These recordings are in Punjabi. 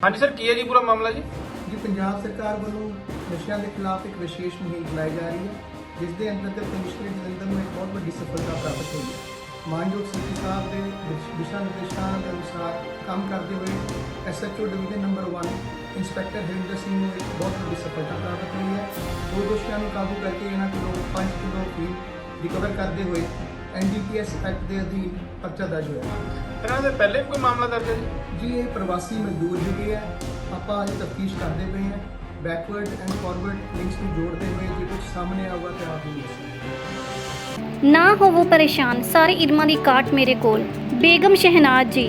ਹਾਂਜੀ ਸਰ, ਕੀ ਹੈ ਜੀ ਪੂਰਾ ਮਾਮਲਾ ਜੀ? ਜੀ, ਪੰਜਾਬ ਸਰਕਾਰ ਵੱਲੋਂ ਨਸ਼ਿਆਂ ਦੇ ਖਿਲਾਫ ਇੱਕ ਵਿਸ਼ੇਸ਼ ਮੁਹਿੰਮ ਚਲਾਈ ਜਾ ਰਹੀ ਹੈ, ਜਿਸ ਦੇ ਅੰਤਰਗਤ ਕਮਿਸ਼ਨਰ ਜਲੰਧਰ ਨੂੰ ਇੱਕ ਬਹੁਤ ਵੱਡੀ ਸਫਲਤਾ ਪ੍ਰਾਪਤ ਹੋਈ ਹੈ। ਮਾਨਯੋਗ ਸੀਪੀ ਸਾਹਿਬ ਦੇ ਦਿਸ਼- ਦਿਸ਼ਾ ਨਿਰਦੇਸ਼ਾਂ ਦੇ ਅਨੁਸਾਰ ਕੰਮ ਕਰਦੇ ਹੋਏ SHO division number 1 inspector Harinder Singh ਨੂੰ ਇੱਕ ਬਹੁਤ ਵੱਡੀ ਸਫਲਤਾ ਪ੍ਰਾਪਤ ਹੋਈ ਹੈ। ਦੋ ਦੋਸ਼ੀਆਂ ਨੂੰ ਕਾਬੂ ਕਰਕੇ ਇਹਨਾਂ ਕੋਲੋਂ 5 ਕਿਲੋ ਫੀਮ ਰਿਕਵਰ ਕਰਦੇ ਹੋਏ ਐਨਡੀਪੀਐਸ ਐਕਟ ਦੇ ਅਧੀਨ ਪਰਚਾ ਦਰਜ ਹੋਇਆ। ਇਹਨਾਂ ਦੇ ਪਹਿਲੇ ਵੀ ਕੋਈ ਮਾਮਲਾ ਦਰਜ ਹੈ ਜੀ? ਜੀ ਇਹ ਪ੍ਰਵਾਸੀ ਮਜ਼ਦੂਰ ਹੈਗੇ ਆ ਆਪਾਂ ਅਜੇ ਤਫਤੀਸ਼ ਕਰਦੇ ਪਏ ਹਾਂ। ਬੈਕਵਰਡ ਐਂਡ ਫਾਰਵਰਡ ਲਿੰਕਸ ਨੂੰ ਜੋੜਦੇ ਹੋਏ ਜੇ ਕੁਝ ਸਾਹਮਣੇ ਆਊਗਾ ਤਾਂ ਆਪ ਹੀ। ਦੱਸਾਂਗੇ ਨਾ ਹੋਵੋ ਪਰੇਸ਼ਾਨ ਸਾਰੇ ਇਲਮਾਂ ਦੀ ਕਾਟ ਮੇਰੇ ਕੋਲ। ਬੇਗਮ ਸ਼ਹਿਨਾਜ਼ ਜੀ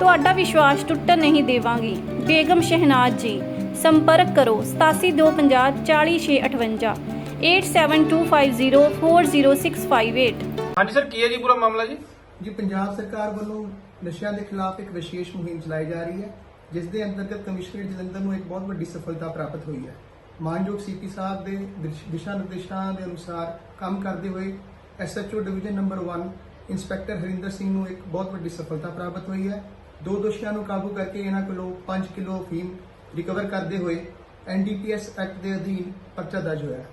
ਤੁਹਾਡਾ ਵਿਸ਼ਵਾਸ ਟੁੱਟਣ ਨਹੀਂ ਦੇਵਾਂਗੀ। ਬੇਗਮ ਸ਼ਹਿਨਾਜ਼ ਜੀ ਸੰਪਰਕ ਕਰੋ 8725 40658 8725040658 ਹਾਂਜੀ ਸਰ ਕੀ ਹੈ ਜੀ ਪੂਰਾ ਮਾਮਲਾ ਜੀ? ਜੀ ਪੰਜਾਬ ਸਰਕਾਰ ਵੱਲੋਂ ਨਸ਼ਿਆਂ ਦੇ ਖਿਲਾਫ ਇੱਕ ਵਿਸ਼ੇਸ਼ ਮੁਹਿੰਮ ਚਲਾਈ ਜਾ ਰਹੀ ਹੈ ਜਿਸ ਦੇ ਅੰਤਰਗਤ ਕਮਿਸ਼ਨਰ ਜਲੰਧਰ ਨੂੰ ਇੱਕ ਬਹੁਤ ਵੱਡੀ ਸਫਲਤਾ ਪ੍ਰਾਪਤ ਹੋਈ ਹੈ। ਮਾਨਯੋਗ ਸੀਪੀ ਸਾਹਿਬ ਦੇ ਦਿਸ਼- ਦਿਸ਼ਾ ਨਿਰਦੇਸ਼ਾਂ ਦੇ ਅਨੁਸਾਰ ਕੰਮ ਕਰਦੇ ਹੋਏ SHO division number 1 inspector Harinder Singh ਨੂੰ ਇੱਕ ਬਹੁਤ ਵੱਡੀ ਸਫਲਤਾ ਪ੍ਰਾਪਤ ਹੋਈ ਹੈ। ਦੋ ਦੋਸ਼ੀਆਂ ਨੂੰ ਕਾਬੂ ਕਰਕੇ ਇਹਨਾਂ ਕੋਲੋਂ 5 ਕਿਲੋ ਫੀਮ ਰਿਕਵਰ ਕਰਦੇ ਹੋਏ ਐਨਡੀਪੀਐਸ ਐਕਟ ਦੇ ਅਧੀਨ ਪਰਚਾ ਦਰਜ ਹੋਇਆ ਹੈ।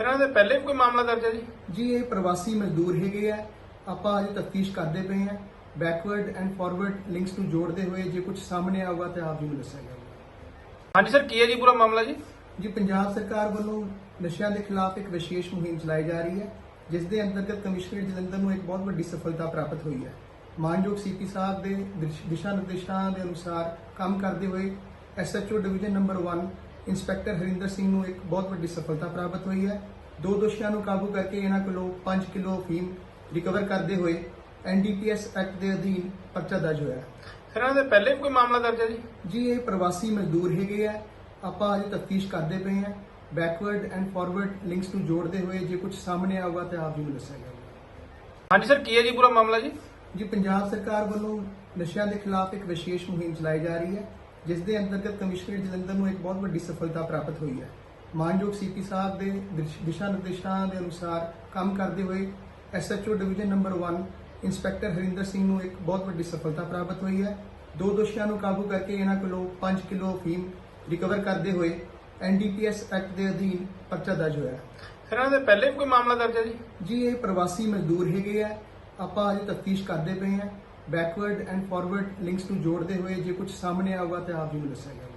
ਇਹਨਾਂ ਦੇ ਪਹਿਲੇ ਵੀ ਕੋਈ ਮਾਮਲਾ ਦਰਜ ਹੈ ਜੀ? ਜੀ ਇਹ ਪ੍ਰਵਾਸੀ ਮਜ਼ਦੂਰ ਹੈਗੇ ਆ। ਆਪਾਂ ਅਜੇ ਤਫਤੀਸ਼ ਕਰਦੇ ਪਏ ਹਾਂ। ਬੈਕਵਰਡ ਐਂਡ ਫਾਰਵਰਡ ਲਿੰਕਸ ਨੂੰ ਜੋੜਦੇ ਹੋਏ ਜੇ ਕੁਝ ਸਾਹਮਣੇ ਆਊਗਾ ਤਾਂ ਆਪ ਜੀ ਨੂੰ ਦੱਸਾਂਗੇ ਹਾਂਜੀ ਸਰ ਕੀ ਹੈ ਜੀ ਪੂਰਾ ਮਾਮਲਾ ਜੀ? ਜੀ ਪੰਜਾਬ ਸਰਕਾਰ ਵੱਲੋਂ ਨਸ਼ਿਆਂ ਦੇ ਖਿਲਾਫ ਇੱਕ ਵਿਸ਼ੇਸ਼ ਮੁਹਿੰਮ ਚਲਾਈ ਜਾ ਰਹੀ ਹੈ ਜਿਸ ਦੇ ਅੰਤਰਗਤ ਕਮਿਸ਼ਨਰ ਜਲੰਧਰ ਨੂੰ ਇੱਕ ਬਹੁਤ ਵੱਡੀ ਸਫਲਤਾ ਪ੍ਰਾਪਤ ਹੋਈ ਹੈ। ਮਾਨਯੋਗ ਸੀਪੀ ਸਾਹਿਬ ਦੇ ਦਿਸ਼- ਦਿਸ਼ਾ ਨਿਰਦੇਸ਼ਾਂ ਦੇ ਅਨੁਸਾਰ ਕੰਮ ਕਰਦੇ ਹੋਏ SHO division number 1 inspector Harinder Singh ਨੂੰ ਇੱਕ ਬਹੁਤ ਵੱਡੀ ਸਫਲਤਾ ਪ੍ਰਾਪਤ ਹੋਈ ਹੈ। ਦੋ ਦੋਸ਼ੀਆਂ ਨੂੰ ਕਾਬੂ ਕਰਕੇ ਇਹਨਾਂ ਕੋਲੋਂ 5 ਕਿਲੋ ਫੀਮ ਰਿਕਵਰ ਕਰਦੇ ਹੋਏ ਐਨਡੀਪੀਐਸ ਐਕਟ ਦੇ ਅਧੀਨ ਪਰਚਾ ਦਰਜ ਹੋਇਆ ਹੈ। ਇਹਨਾਂ ਦੇ ਪਹਿਲੇ ਵੀ ਕੋਈ ਮਾਮਲਾ ਦਰਜ ਹੈ ਜੀ? ਜੀ ਇਹ ਪ੍ਰਵਾਸੀ ਮਜ਼ਦੂਰ ਹੈਗੇ ਆ। ਆਪਾਂ ਅਜੇ ਤਫਤੀਸ਼ ਕਰਦੇ ਪਏ ਹਾਂ। ਬੈਕਵਰਡ ਐਂਡ ਫਾਰਵਰਡ ਲਿੰਕਸ ਨੂੰ ਜੋੜਦੇ ਹੋਏ ਜੇ ਕੁਝ ਸਾਹਮਣੇ ਆਊਗਾ ਤਾਂ ਆਪ ਜੀ ਨੂੰ ਦੱਸਾਂਗੇ ਹਾਂਜੀ ਸਰ ਕੀ ਹੈ ਜੀ ਪੂਰਾ ਮਾਮਲਾ ਜੀ? ਜੀ ਪੰਜਾਬ ਸਰਕਾਰ ਵੱਲੋਂ ਨਸ਼ਿਆਂ ਦੇ ਖਿਲਾਫ ਇੱਕ ਵਿਸ਼ੇਸ਼ ਮੁਹਿੰਮ ਚਲਾਈ ਜਾ ਰਹੀ ਹੈ ਜਿਸ ਦੇ ਅੰਤਰਗਤ ਕਮਿਸ਼ਨਰ ਜਲੰਧਰ ਨੂੰ ਇੱਕ ਬਹੁਤ ਵੱਡੀ ਸਫਲਤਾ ਪ੍ਰਾਪਤ ਹੋਈ ਹੈ। ਮਾਨਯੋਗ ਸੀਪੀ ਸਾਹਿਬ ਦੇ ਦਿਸ਼- ਦਿਸ਼ਾ ਨਿਰਦੇਸ਼ਾਂ ਦੇ ਅਨੁਸਾਰ ਕੰਮ ਕਰਦੇ ਹੋਏ SHO division number 1 inspector Harinder Singh ਨੂੰ ਇੱਕ ਬਹੁਤ ਵੱਡੀ ਸਫਲਤਾ ਪ੍ਰਾਪਤ ਹੋਈ ਹੈ। ਦੋ ਦੋਸ਼ੀਆਂ ਨੂੰ ਕਾਬੂ ਕਰਕੇ ਇਹਨਾਂ ਕੋਲੋਂ 5 ਕਿਲੋ ਫੀਮ ਰਿਕਵਰ ਕਰਦੇ ਹੋਏ ਐਨਡੀਪੀਐਸ ਐਕਟ ਦੇ ਅਧੀਨ ਪਰਚਾ ਦਰਜ ਹੋਇਆ। ਹੈ ਇਹਨਾਂ ਦੇ ਪਹਿਲੇ ਵੀ ਕੋਈ ਮਾਮਲਾ ਦਰਜ ਹੈ ਜੀ? ਜੀ ਇਹ ਪ੍ਰਵਾਸੀ ਮਜ਼ਦੂਰ ਹੈਗੇ ਆ। ਆਪਾਂ ਅਜੇ ਤਫਤੀਸ਼ ਕਰਦੇ ਪਏ ਹਾਂ ਬੈਕਵਰਡ ਐਂਡ ਫਾਰਵਰਡ ਲਿੰਕਸ ਨੂੰ ਜੋੜਦੇ ਹੋਏ ਜੇ ਕੁਝ ਸਾਹਮਣੇ ਆਊਗਾ ਤਾਂ ਆਪ ਜੀ ਨੂੰ ਦੱਸਾਂਗੇ